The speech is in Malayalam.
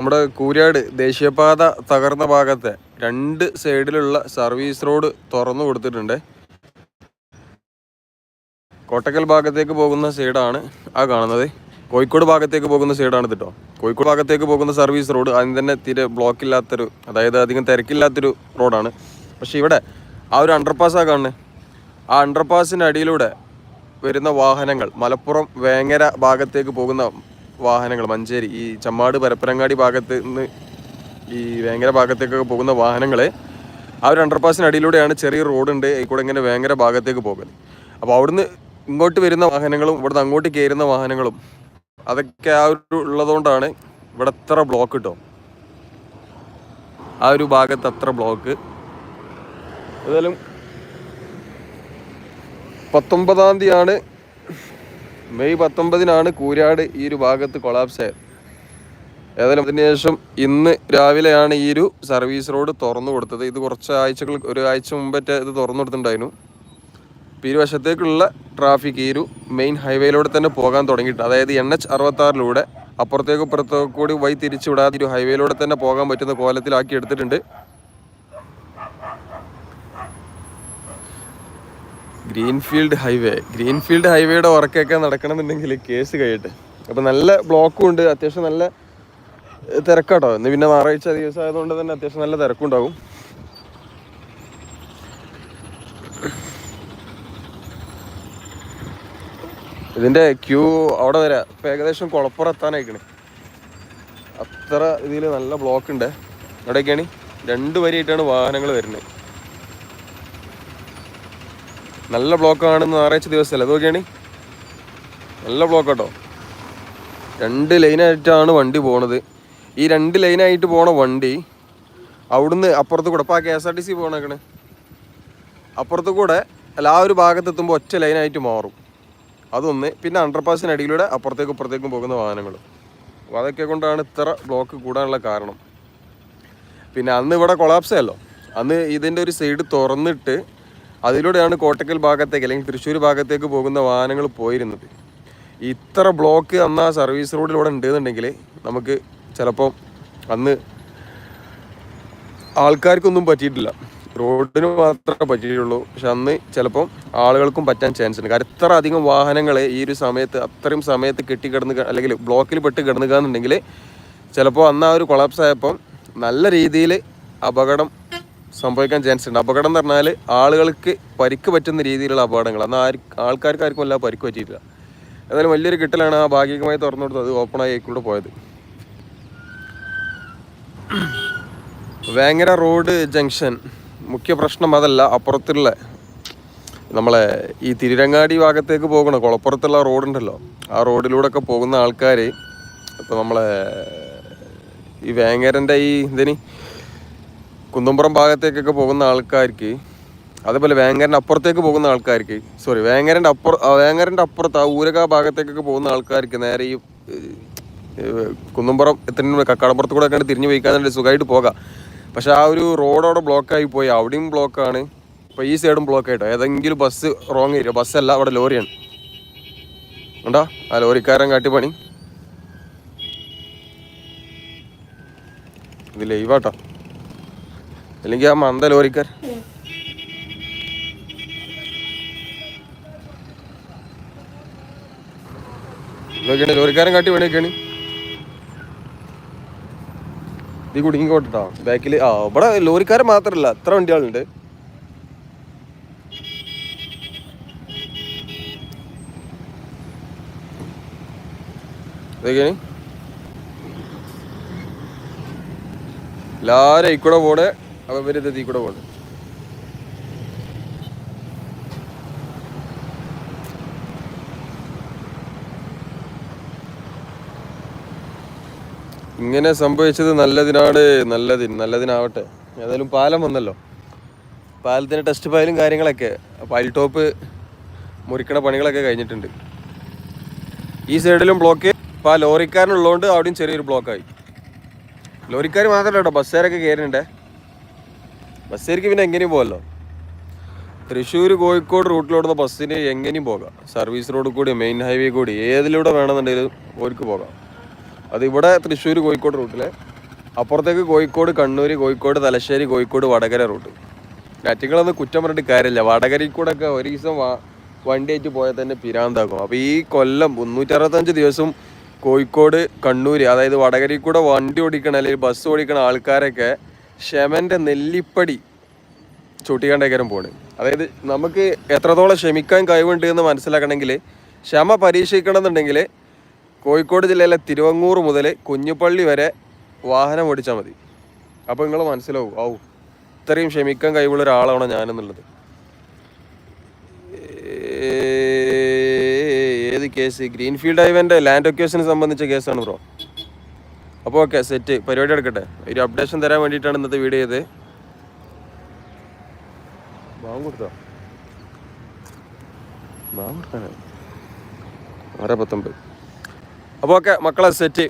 നമ്മുടെ കൂരാട് ദേശീയപാത തകർന്ന ഭാഗത്തെ രണ്ട് സൈഡിലുള്ള സർവീസ് റോഡ് തുറന്നു കൊടുത്തിട്ടുണ്ട്. കോട്ടക്കൽ ഭാഗത്തേക്ക് പോകുന്ന സൈഡാണ് ആ കാണുന്നത്. കോഴിക്കോട് ഭാഗത്തേക്ക് പോകുന്ന സൈഡാണ് കേട്ടോ കോഴിക്കോട് ഭാഗത്തേക്ക് പോകുന്ന സർവീസ് റോഡ് അതിന് തന്നെ തീരെ ബ്ലോക്ക് ഇല്ലാത്തൊരു അതായത് അധികം തിരക്കില്ലാത്തൊരു റോഡാണ്. പക്ഷെ ഇവിടെ ആ ഒരു അണ്ടർപാസ്സാണ് കാണുന്നത് ആ അണ്ടർപാസിന്റെ അടിയിലൂടെ വരുന്ന വാഹനങ്ങൾ മലപ്പുറം വേങ്ങര ഭാഗത്തേക്ക് പോകുന്ന വാഹനങ്ങൾ മഞ്ചേരി ഈ ചമ്മാട് പരപ്പരങ്ങാടി ഭാഗത്ത് നിന്ന് ഈ വേങ്ങര ഭാഗത്തേക്കൊക്കെ പോകുന്ന വാഹനങ്ങൾ ആ ഒരു അണ്ടർപാസിന് അടിയിലൂടെയാണ് ചെറിയ റോഡുണ്ട് കൂടെ ഇങ്ങനെ വേങ്ങര ഭാഗത്തേക്ക് പോകുന്നത്. അപ്പോൾ അവിടുന്ന് ഇങ്ങോട്ട് വരുന്ന വാഹനങ്ങളും ഇവിടുന്ന് അങ്ങോട്ട് കയറുന്ന വാഹനങ്ങളും അതൊക്കെ ആ ഒരു ഉള്ളതുകൊണ്ടാണ് ഇവിടെ അത്ര ബ്ലോക്ക് കിട്ടും ആ ഒരു ഭാഗത്ത് അത്ര ബ്ലോക്ക് ഏതായാലും പത്തൊമ്പതാം തീയതിയാണ് മെയ് പത്തൊമ്പതിനാണ് കൂരാട് ഈ ഒരു ഭാഗത്ത് കൊളാപ്സ് ആയത്. ഏതായാലും അതിനുശേഷം ഇന്ന് രാവിലെയാണ് ഈ ഒരു സർവീസ് റോഡ് തുറന്നു കൊടുത്തത്. ഇത് കുറച്ച് ആഴ്ചകൾ ഒരു ആഴ്ച മുമ്പറ്റ ഇത് തുറന്നു കൊടുത്തിട്ടുണ്ടായിരുന്നു. അപ്പോൾ ഈ വശത്തേക്കുള്ള ട്രാഫിക് ഈ ഒരു മെയിൻ ഹൈവേയിലൂടെ തന്നെ പോകാൻ തുടങ്ങിയിട്ട് അതായത് എൻ എച്ച് അറുപത്താറിലൂടെ അപ്പുറത്തേക്കും ഇപ്പുറത്തേക്കും കൂടി വഴി തിരിച്ചു വിടാതെ ഒരു ഹൈവേയിലൂടെ തന്നെ പോകാൻ പറ്റുന്ന കോലത്തിലാക്കി എടുത്തിട്ടുണ്ട്. Greenfield highway. ഗ്രീൻഫീൽഡ് ഹൈവേയുടെ വർക്കൊക്കെ നടക്കണമെന്നുണ്ടെങ്കിൽ കേസ് കഴിയട്ടെ. അപ്പം നല്ല ബ്ലോക്കും ഉണ്ട്. അത്യാവശ്യം നല്ല തിരക്കാട്ടോ. ഇന്ന് പിന്നെ ഞായറാഴ്ച ദിവസം ആയതുകൊണ്ട് തന്നെ അത്യാവശ്യം നല്ല തിരക്കുണ്ടാവും ഇതിന്റെ ക്യൂ അവിടെ വരെ ഇപ്പം ഏകദേശം കുളപ്പുറം എത്താനായിക്കണേ. അത്ര ഇതിൽ നല്ല ബ്ലോക്ക് ഉണ്ട്. അവിടെയൊക്കെയാണ്. രണ്ട് വരിയായിട്ടാണ് വാഹനങ്ങൾ വരുന്നത്. നല്ല ബ്ലോക്കാണെന്ന് ഞായറാഴ്ച ദിവസമല്ല? അത് നോക്കിയാണ്. നല്ല ബ്ലോക്ക് കേട്ടോ രണ്ട് ലൈനായിട്ടാണ് വണ്ടി പോണത്. ഈ രണ്ട് ലൈനായിട്ട് പോണ വണ്ടി അവിടുന്ന് അപ്പുറത്ത് കൂടെ ഇപ്പോൾ ആ K S R T C പോകണേക്കണ് അപ്പുറത്ത് കൂടെ അല്ല ആ ഒരു ഭാഗത്ത് എത്തുമ്പോൾ ഒറ്റ ലൈനായിട്ട് മാറും. അതൊന്ന് പിന്നെ അണ്ടർപാസിന് അടിയിലൂടെ അപ്പുറത്തേക്കും ഇപ്പുറത്തേക്കും പോകുന്ന വാഹനങ്ങൾ അതൊക്കെ കൊണ്ടാണ് ഇത്ര ബ്ലോക്ക് കൂടാനുള്ള കാരണം. പിന്നെ അന്ന് ഇവിടെ കൊളാപ്സ് അല്ലോ അന്ന് ഇതിന്റെ ഒരു സൈഡ് തുറന്നിട്ട് അതിലൂടെയാണ് കോട്ടക്കൽ ഭാഗത്തേക്ക് അല്ലെങ്കിൽ തൃശ്ശൂർ ഭാഗത്തേക്ക് പോകുന്ന വാഹനങ്ങൾ പോയിരുന്നത്. ഇത്ര ബ്ലോക്ക് അന്ന് ആ സർവീസ് റോഡിലൂടെ ഉണ്ടെന്നുണ്ടെങ്കിൽ നമുക്ക് ചിലപ്പോൾ അന്ന് ആൾക്കാർക്കൊന്നും പറ്റിയിട്ടില്ല. റോഡിന് മാത്രമേ പറ്റിയിട്ടുള്ളൂ. പക്ഷെ അന്ന് ചിലപ്പം ആളുകൾക്കും പറ്റാൻ ചാൻസ് ഉണ്ട്. കാരണം ഇത്ര അധികം വാഹനങ്ങൾ ഈ ഒരു സമയത്ത് അത്രയും സമയത്ത് കെട്ടിക്കിടന്ന് അല്ലെങ്കിൽ ബ്ലോക്കിൽ പെട്ട് കിടന്നുകയെന്നുണ്ടെങ്കിൽ ചിലപ്പോൾ അന്ന് ആ ഒരു കൊളാപ്സ് ആയപ്പം നല്ല രീതിയിൽ അപകടം സംഭവിക്കാൻ ചാൻസ് ഉണ്ട്. അപകടം എന്ന് പറഞ്ഞാൽ ആളുകൾക്ക് പരിക്ക് പറ്റുന്ന രീതിയിലുള്ള അപകടങ്ങൾ. അന്ന് ആര് ആൾക്കാർക്ക് ആർക്കും എല്ലാം പരിക്ക് പറ്റിയിട്ടില്ല. എന്നാലും വലിയൊരു കിട്ടലാണ് ആ ഭാഗികമായി തുറന്നു കൊടുത്തത്. അത് ഓപ്പണായി കൂടെ പോയത്. Vengara road junction. മുഖ്യ പ്രശ്നം അതല്ല അപ്പുറത്തുള്ള നമ്മളെ ഈ തിരുരങ്ങാടി ഭാഗത്തേക്ക് പോകണം കുളപ്പുറത്തുള്ള റോഡുണ്ടല്ലോ ആ റോഡിലൂടെ ഒക്കെ പോകുന്ന ആൾക്കാർ ഇപ്പം നമ്മളെ ഈ വേങ്ങരന്റെ ഈ ഇതിന് കുന്നുംപുറം ഭാഗത്തേക്കൊക്കെ പോകുന്ന ആൾക്കാർക്ക് അതേപോലെ വേങ്ങരന്റെ അപ്പുറത്തേക്ക് പോകുന്ന ആൾക്കാർക്ക് സോറി വേങ്ങരന്റെ അപ്പുറ വേങ്ങരന്റെ അപ്പുറത്ത് ആ ഊരക ഭാഗത്തേക്കൊക്കെ പോകുന്ന ആൾക്കാർക്ക് നേരെ ഈ കുന്നുംപുറം എത്തുന്ന കക്കാടപ്പുറത്ത് കൂടെ ഒക്കെ തിരിഞ്ഞു പോയിക്കാന്നുണ്ട് സുഖമായിട്ട് പോകാം. പക്ഷേ ആ ഒരു റോഡോടെ ബ്ലോക്കായി പോയി. അവിടെയും ബ്ലോക്കാണ് ഇപ്പോൾ ഈ സൈഡും ബ്ലോക്ക് ആയിട്ടോ? ഏതെങ്കിലും ബസ് റോങ് ബസ് ബസ്സല്ല അവിടെ ലോറിയാണ്. ഉണ്ടോ ആ ലോറിക്കാരൻ കാട്ടിപ്പണി ഇത് ലൈവാട്ടോ അല്ലെങ്കിൽ ആ മന്ദ ലോറിക്കാർ നോക്കിയാണ് ലോറിക്കാരൻ കാട്ടി ഈ കുടുങ്ങി കോട്ടോ ബാക്കിൽ ആ ഇവിടെ ലോറിക്കാരൻ മാത്രമല്ല എത്ര വണ്ടികളുണ്ട്. ഇതൊക്കെയാണ്. എല്ലാവരും ഈ കൂടെ പോണേ അപ്പൊ ഇവർ ഇത് ഈ കൂടെ പോകുന്നു. ഇങ്ങനെ സംഭവിച്ചത് നല്ലതിനാണ് നല്ലതിന് നല്ലതിനാവട്ടെ. ഏതായാലും പാലം വന്നല്ലോ. പാലത്തിന് ടെസ്റ്റ് പായലും കാര്യങ്ങളൊക്കെ. പാൽ ടോപ്പ് മുറിക്കണ പണികളൊക്കെ കഴിഞ്ഞിട്ടുണ്ട്. ഈ സൈഡിലും ബ്ലോക്ക് ഇപ്പോൾ ആ ലോറിക്കാരനുള്ളതുകൊണ്ട് അവിടെയും ചെറിയൊരു ബ്ലോക്കായി ലോറിക്കാർ മാത്രമല്ല കേട്ടോ ബസ്സുകാരൊക്കെ കയറുന്നുണ്ടേ ബസ്സുകാർക്ക് പിന്നെ എങ്ങനെയും പോകല്ലോ തൃശ്ശൂർ കോഴിക്കോട് റൂട്ടിലോടുന്ന ബസ്സിന് എങ്ങനെയും പോകാം. സർവീസ് റോഡ് കൂടി മെയിൻ ഹൈവേ കൂടി ഏതിലൂടെ വേണമെന്നുണ്ടെങ്കിലും ഓർക്ക് പോകാം. അത് ഇവിടെ തൃശ്ശൂർ കോഴിക്കോട് റൂട്ടിലെ. അപ്പുറത്തേക്ക് കോഴിക്കോട് കണ്ണൂർ കോഴിക്കോട് തലശ്ശേരി കോഴിക്കോട് വടകര റൂട്ട്. നറ്റുകളൊന്നും കുറ്റം പറഞ്ഞിട്ട് കാര്യമില്ല. വടകരയിൽ കൂടെ ഒക്കെ ഒരു ദിവസം വണ്ടി ആയിട്ട് പോയാൽ തന്നെ പിരാന്താക്കും. അപ്പോൾ ഈ കൊല്ലം മുന്നൂറ്ററുപത്തഞ്ച് ദിവസം കോഴിക്കോട് കണ്ണൂർ അതായത് വടകരയിൽ കൂടെ വണ്ടി ഓടിക്കണ അല്ലെങ്കിൽ ബസ് ഓടിക്കണ ആൾക്കാരൊക്കെ ക്ഷമന്റെ നെല്ലിപ്പടി ചൂട്ടിക്കാണ്ടേക്കാരം പോണ്. അതായത് നമുക്ക് എത്രത്തോളം ക്ഷമിക്കാൻ കഴിവുണ്ട് എന്ന് മനസ്സിലാക്കണമെങ്കിൽ ക്ഷമ പരീക്ഷിക്കണം എന്നുണ്ടെങ്കിൽ കോഴിക്കോട് ജില്ലയിലെ തിരുവങ്ങൂർ മുതൽ കുഞ്ഞുപള്ളി വരെ വാഹനം ഓടിച്ചാൽ മതി. അപ്പോൾ നിങ്ങൾ മനസ്സിലാവും ഔ ഇത്രയും ക്ഷമിക്കാൻ കഴിവുള്ള ഒരാളാണ് ഞാനെന്നുള്ളത്. ഏത് കേസ്? ഗ്രീൻഫീൽഡ് ഐവന്റെ ലാൻഡ് ഒക്കേഷനെ സംബന്ധിച്ച കേസാണ് ബ്രോ. അപ്പോൾ ഓക്കെ സെറ്റ് പരിപാടി എടുക്കട്ടെ ഒരു അപ്ഡേഷൻ തരാൻ വേണ്ടിയിട്ടാണ് ഇന്നത്തെ വീഡിയോ ചെയ്ത് ബാങ്ക് കൊടുത്തോ? ബാങ്ക് കൊടുക്കാനോ ആറ് പത്തൊമ്പത്. അപ്പോൾ ഓക്കെ മക്കളെ സെറ്റ്